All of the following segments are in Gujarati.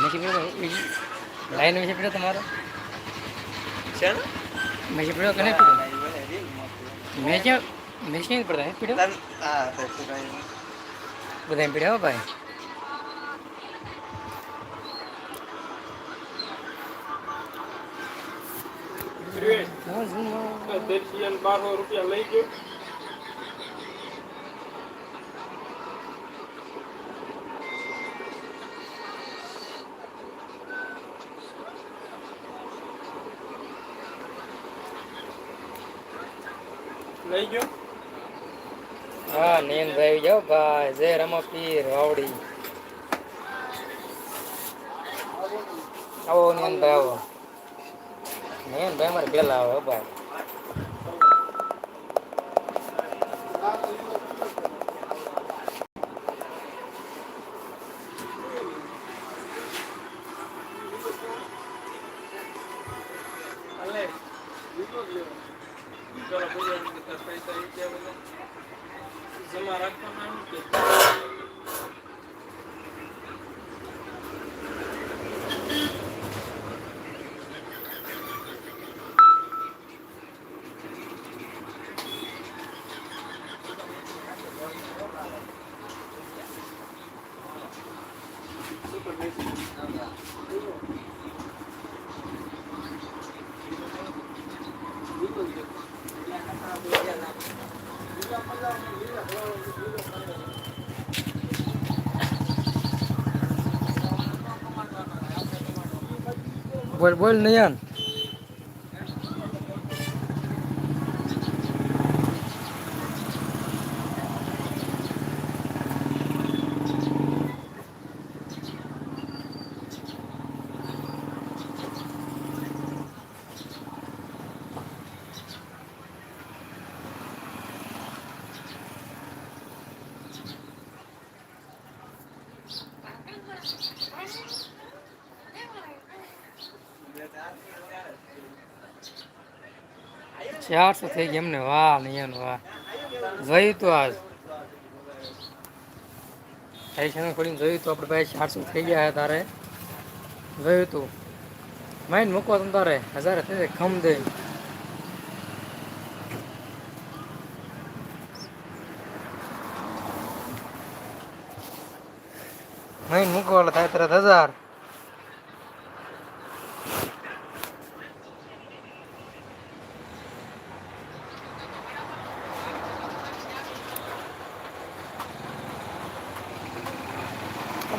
મેસી પીડ્યો લાઈન વિશે પીડ્યો તમારો. છે ને પીડ્યો કે નહીં પીડ્યો મેં ક્યાં મેં ક્યાં પડતા પીડ્યો? બધા પીડ્યા હો ભાઈ? દર્શિયન બારસો રૂપિયા લઈ ગયો. લઈ ગયો હા નીન ભાઈ જાઓ ભાઈ જય રમા પીર વાવડી આવો નીન ભાઈ આવો નીન ભાઈ અમારે પેલા આવો હો ભાઈ અલે લીધો જમા રાખવાના એમ કે બોલ બોલ નયન. ચારસો થઈ ગયા એમને. વાહ નયન વાહ. જોયું તો આજ. પૈસાનું ખોલીને જોયું તો. આપણે ભાઈ ચારસો થઈ ગયા તારે. જોયું તું. માઇન મૂકો તમ તારે. હજારે થઈ જાય. ખમ દે માઇન્ડ મૂકો એટલે થાય તરત હજાર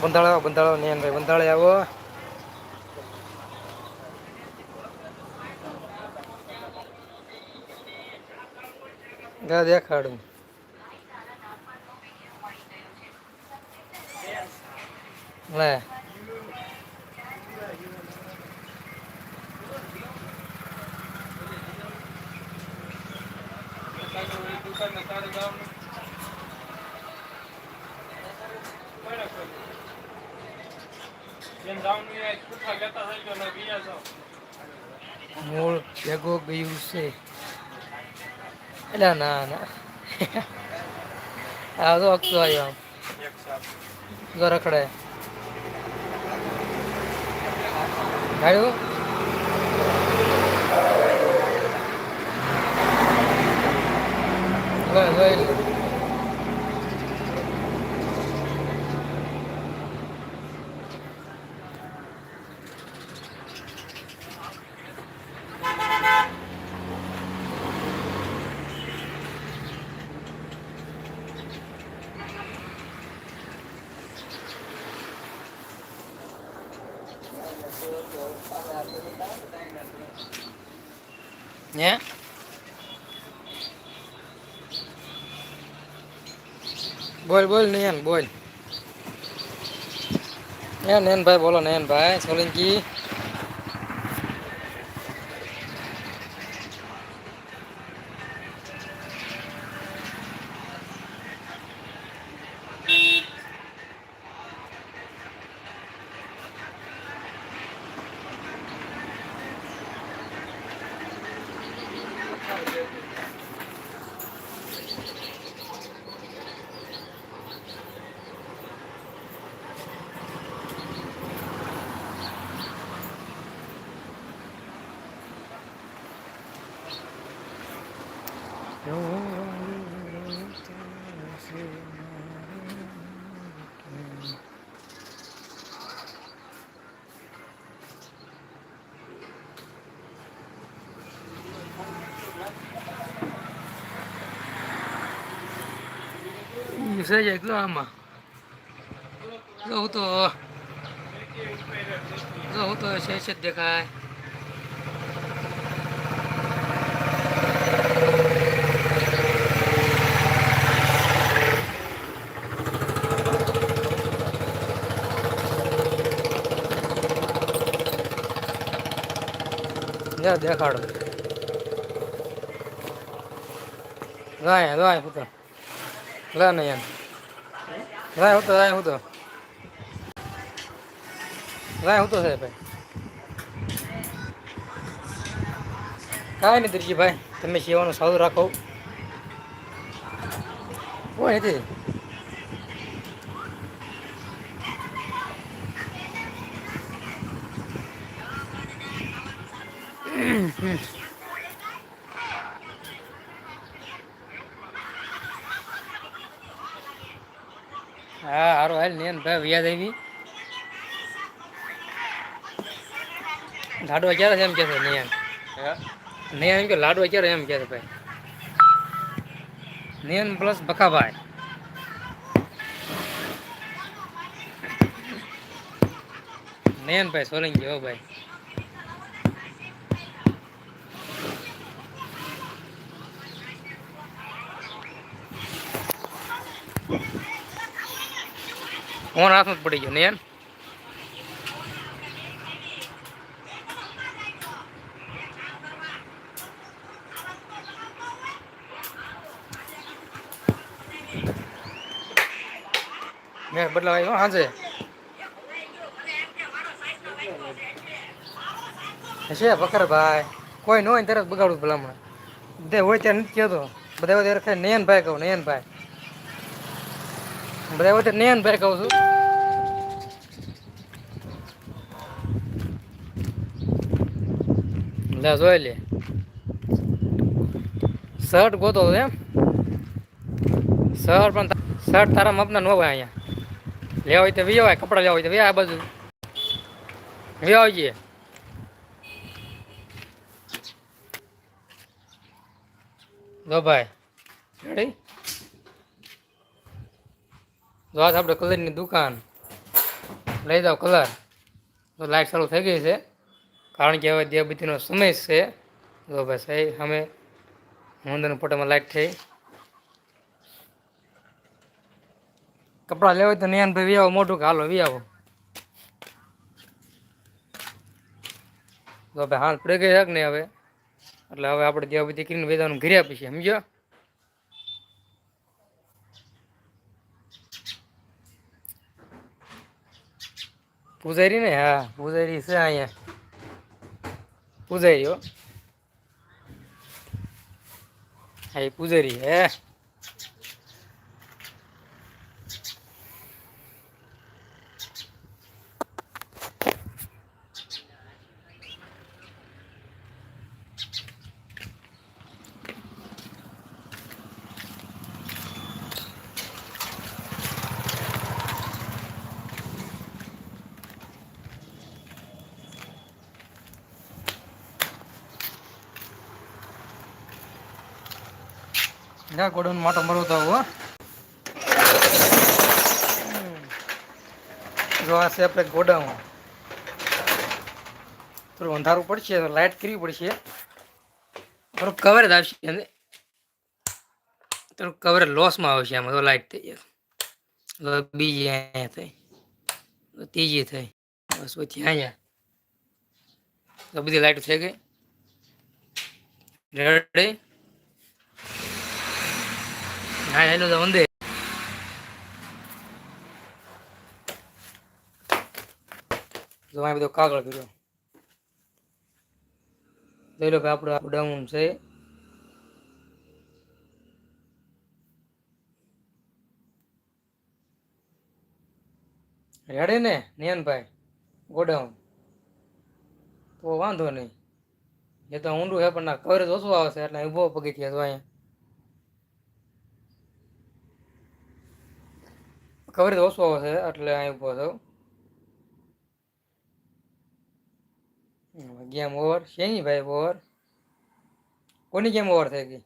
બંધાળો આવો બંધાળો નહીં ભાઈ બંધાળે આવો. ગા દેખાડું. લે દુકાને તારે જવાનું બરાબર જેમ જવાનું એ પૂઠા લેતા થઈ ગયો ને બીજા જાઓ મૂળ ભેગો ગયું છે એટલે ના ના આ તો અક્ષો આવ્યો એક સાથ જો રખડે ગાડ્યું જોઈ જોઈ લે. હે બોલ બોલ નયન બોલ એ નયનભાઈ બોલો નયનભાઈ સોલંકી છે જાય તો આમાં જો હું તો જો હું તો છે છે જ દેખાય જા દેખાડો ગાય ગાય હું તો લે નહીં યાર. રાય હું તો, રાય હું તો. રાય હું તો છે ભાઈ. કાંઈ નહીં દિરજી ભાઈ, તમે સેવાનું સારું રાખો. કોઈ નથી. હા હારું હાલ ને ભાઈ વ્યાજ આવી. લાડવા ક્યારે છે એમ કે છે નહીં હે? એમ કે લાડવા ક્યારે એમ કે છે ભાઈ? નિયન પ્લસ બકાભાઈ નયનભાઈ સોલંકી હો ભાઈ. ફોન હાથમાં પડી ગયો નયન મેં બદલાવ આવ્યો હાજે. બકર ભાઈ. કોઈ ન હોય ને, તરત બગાડું ભલામણ બધા હોય ત્યારે નથી કહેતો. બધા ત્યારે ખાલી નયનભાઈ કહું, નયનભાઈ. બધા તો ત્યારે નયનભાઈ કહું છું. લે, જોઈ લે. શર્ટ ગોતો એમ. શર્ટ પણ શર્ટ તારા મપના ન હોય અહીંયા. લેવા હોય તો વી હોય કપડા લેવા હોય તો વી આ બાજુ. વી આવજે જો ભાઈ. રેડી જો આજ આપણે કલરની દુકાન. લઈ જાઓ કલર. તો લાઈટ ચાલુ થઈ ગઈ છે. કારણ કે હવે દેવબીતીનો સમય છે. જો ભાઈ એ અમે મંદિરના ફોટામાં લાઈટ થઈ. કપડાં લેવા તો નેન ભાઈ વી આવો મોટું કે હાલો વી આવો તો ભાઈ હાલ પડી ગઈ છે ને હવે? એટલે હવે આપણે બધી કરીને વેદાનું ઘરે આપીશું છે પૂજારી ને? હા પૂજારી છે અહીંયા. પૂજારી હો. હા પૂજારી હે. જા ગોડાઉન માટો મરવો તો હો. જો આ છે આપણે ગોડાઉન. થોડું અંધારું પડશે, તો લાઇટ કરવી પડશે. થોડું કવરેજ આવશે અને થોડું કવર લોસમાં આવશે આમાં, તો લાઇટ થઈ જાય બીજી અહીંયા થઈ. ત્રીજી થઈ. બસ પછી અહીંયા. તો બધી લાઇટ થઈ ગઈ. હેલો તો વંદે. જો આ બધો કાગળ કર્યો. જોઈ લો કે આપણું છે. રેડે ને નિયનભાઈ ગોડાઉન. તો વાંધો નહીં. એ તો ઊંડું છે, પણ ના કવરેજ ઓછું આવશે, એટલે ઊભો પગથિયા તો અહીંયા. તો ઓછો આવે છે એટલે અહીં ઊભો થયો ગેમ ઓવર શેની ભાઈ ઓવર કોની ગેમ ઓવર થઈ ગઈ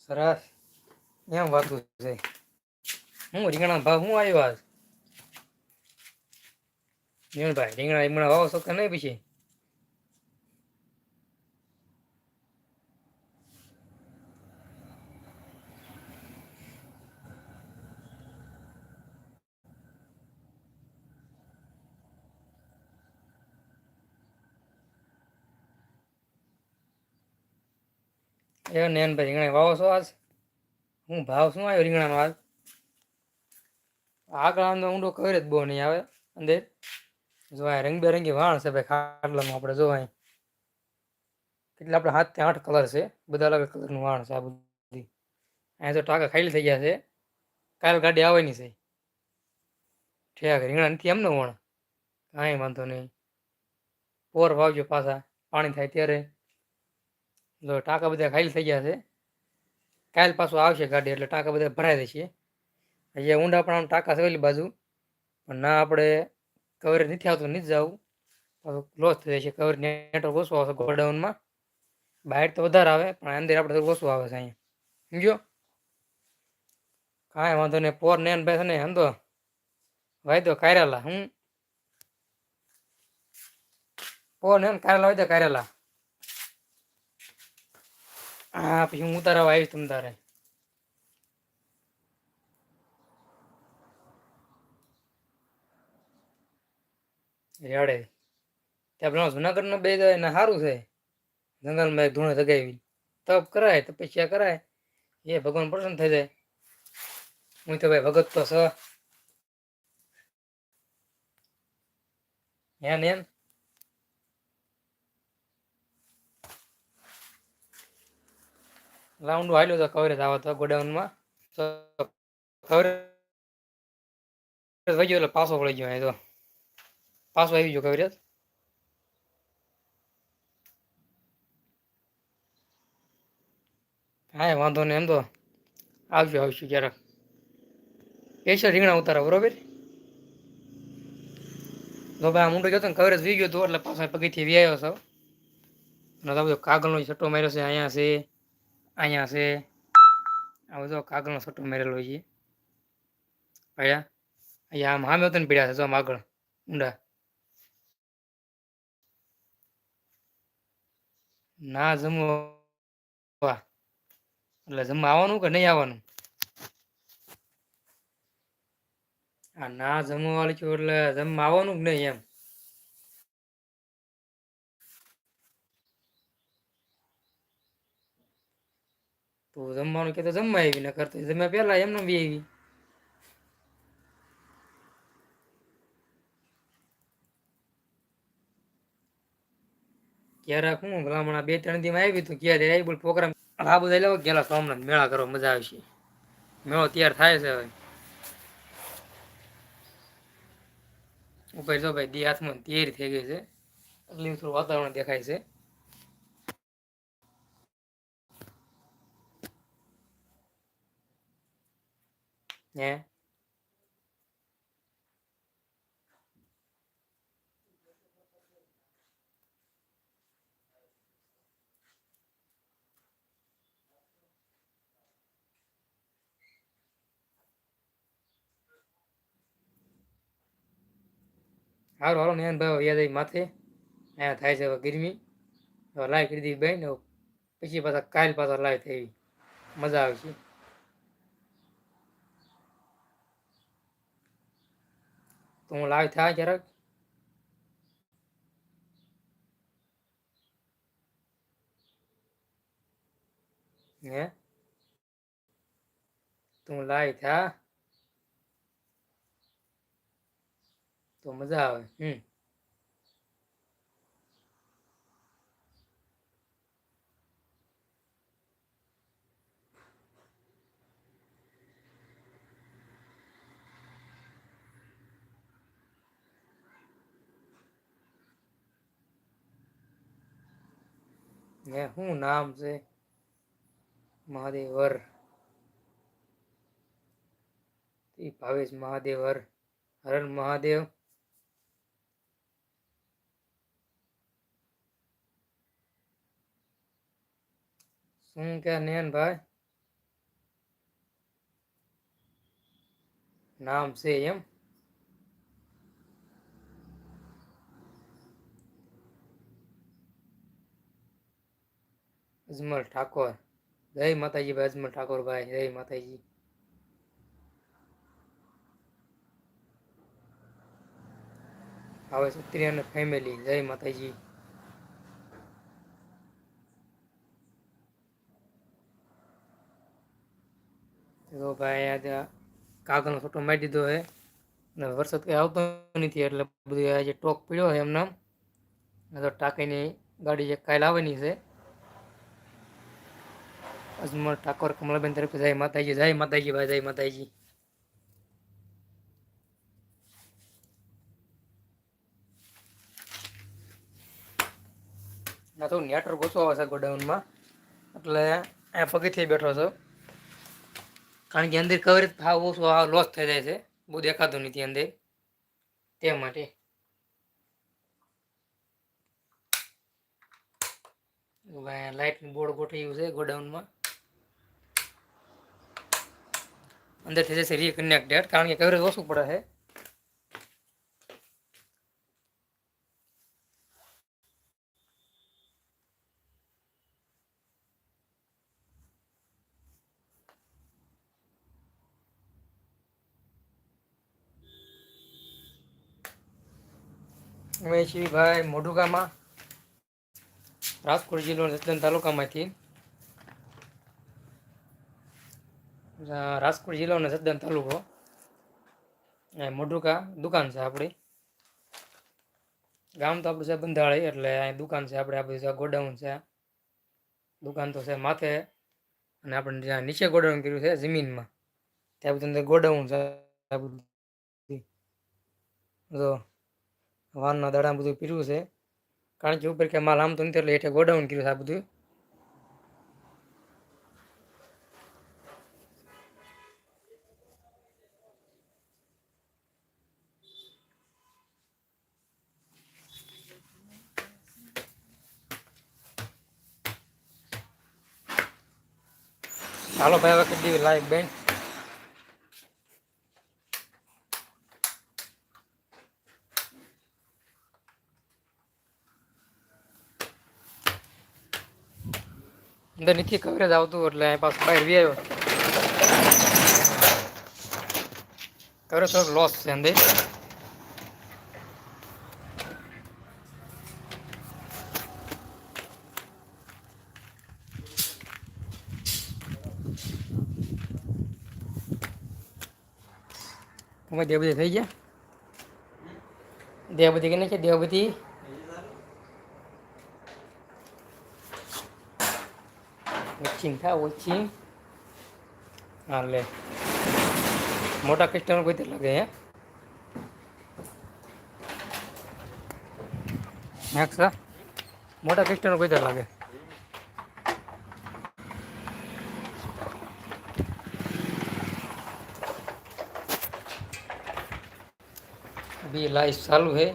સરસ એમ વાતું છે હું રીંગણા ભાવ હું આવ્યો ભાઈ રીંગણા રીંગણા વાવો કે નહીં પછી એ નેન ભાઈ રીંગણા વાવો છો આજ? હું ભાવ શું આવ્યો રીંગણાનો આજ? આગળ આમ ઊંડો કર્યો જ બહુ નહીં આવે. અંદર? જોવાય રંગબેરંગી વાણ છે ભાઈ, ખાટલામાં આપણે જોવાય કેટલા આપણે હાથથી આઠ કલર છે. બધા અલગ કલરનું વાણ છે આ બધી. અહીંયા તો ટાંકા ખાલી થઈ ગયા છે. કાલ ગાડી આવવાની છે. ઠેક, રીંગણા નથી એમનું વણ. કાંઈ વાંધો નહીં. પોર વાવજો પાછા. પાણી થાય ત્યારે. જો ટાંકા બધા ખાલી થઈ ગયા છે. કાલ પાછું આવશે ગાડી, એટલે ટાંકા બધા ભરાઈ દેશે અહીંયા ઊંડા પણ આમ ટાંકા સવેલી બાજુ. પણ ના આપણે કવર નથી આવતું, નથી જવું. પાછું લોસ થઈ જશે કવર નેટવર્ક ઓછું આવશે ગોડાઉનમાં બહાર તો વધારે આવે, પણ અંદર આપણે થોડું ઓછું આવે છે અહીંયા. સમજો? કાંઈ વાંધો નહીં, પોર નેન ભાઈ છે ને, હંધો. વાયદો કારેલા હું પોર નેન કારેલા, વાયદો કારેલા. હા, પછી હું તારા આવીશ તમ તારે. રેડે. ત્યાં પેલા જુનાગઢનો બે એને સારું છે. જંગલમાં એક ધૂણે જગાવી તપ કરાય, તપસ્યા કરાય. એ ભગવાન પ્રસન્ન થઈ જાય. હું તો ભાઈ ભગત તો છ. એમ રાઉન્ડ હાલ્યો તો કવરેજ આવો તો ગોડાઉનમાં. તો કવરેજ વહી ગયો એટલે પાછો પડી ગયો તો. પાછો આવી ગયો કવરેજ હા વાંધો નહીં એમ તો. આવજો આવશું ક્યારેક. સ્પેશિયલ રીંગણા ઉતારા, બરોબર? તો ભાઈ આ ગયો તો ને કવરેજ વી ગયો હતો એટલે પાછો પગીથી વી આવ્યો છો અને તો બધો કાગળનો છટ્ટો માર્યો છે, અહીંયા છે. અહીંયા છે. આ બધો કાગળનો છોટો મારેલો છે. અહીંયા. અહીંયા આમ સામે વતન પીડ્યા છે, જો આમ આગળ. ઊંડા. ના જમવા. એટલે જમવા આવવાનું કે નહીં આવવાનું? આ ના જમવા વાળી એટલે જમવા આવવાનું કે નહીં એમ? જમવાનું કે તો જમવા આવી ને કરતો જમ્યા પહેલા એમને બી આવી ક્યારેક હું ભલામણા બે ત્રણ દીમાં આવી તો, ક્યારે આવી બોલ પ્રોગ્રામ આ બધા લેવા ગયેલા સોમનાથ મેળા કરો મજા આવશે. મેળો તૈયાર થાય છે હવે. ઉપર જો ભાઈ, દી હાથમાં તૈયારી થઈ ગઈ છે. એટલે થોડું વાતાવરણ દેખાય છે. હે સારું હાલો ને ભાઈ યાદ આવી માથે. અહીંયા થાય છે હવે ગરમી. હવે લાઈવ કરી દીધી બેન પછી પાછા કાલ પાછા લાઈવ થઈ. મજા આવશે તો હું લાઈવ થાય ક્યારેક હે તું લાઈવ થા તો મજા આવે હમ હે શું નામ છે મહાદેવર એ ભાવેશ મહાદેવ હર હર મહાદેવ શું કે નેન ભાઈ નામ છે એમ અજમલ ઠાકોર. જય માતાજી ભાઈ, અજમલ ઠાકોર ભાઈ, જય માતાજી. આવે ક્ષત્રિય અને ફેમિલી જય માતાજી. તો ભાઈ, આજે કાગળનો ફોટો મારી દીધો છે. અને વરસાદ કંઈ આવતો નથી, એટલે બધું આજે ટોક પડ્યો છે એમને તો ટાંકીની ગાડી જે કાલે આવવાની છે અજમલ ઠાકોર કમલાબેન તરફ જય માતાજી જય માતાજી ભાઈ, જય માતાજી. ના તો નેટવર્ક ઓછું આવે છે ગોડાઉનમાં, એટલે અહીંયા થઈ બેઠો છો. કારણ કે અંદર કવરેજ ભાવ ઓછો લોસ થઈ જાય છે, બહુ દેખાતું નથી અંદર. તે માટે. લાઇટનું બોર્ડ ગોઠવ્યું છે ગોડાઉનમાં. અંદર થઈ જશે રીકનેક્ટેડ કારણ કે કવરેજ ઓછું પડે છે. અમે છીએ ભાઈ મોઢુગામાં. રાજકોટ જિલ્લો તાલુકામાંથી આ રાજકોટ જિલ્લાનો સદ્દન તાલુકો. મોઢુકા દુકાન છે આપણી ગામ તો આપણું છે બંધાળી, એટલે અહીં દુકાન છે આપણે આપણી છે ગોડાઉન છે. દુકાન તો છે માથે અને આપણે જ્યાં નીચે ગોડાઉન કર્યું છે જમીનમાં, ત્યાં બધું અંદર ગોડાઉન છે આ બધું. જો વાનના દાડા બધું પીર્યું છે. કારણ કે ઉપર કે માલ આમ તો નથી, એટલે એટલે ગોડાઉન કર્યું છે આ બધું. હાલો ભાઈ, હવે કરી દેવી બેન. અંદર નથી કવરેજ આવતું એટલે અહીં પાછું બહાર વી આવ્યો કવરેજ થોડોક લોસ છે અંદર. તમે દેવ બધી થઈ ગયા? દેવ બધી કે છે? દેવ ઓછી થાય વોચિંગ હા, લે. મોટા કસ્ટમર કોઈ તે લાગે, હે? મેક્સ મોટા કસ્ટમર કોઈ તે લાગે. अभी लाइव चालू है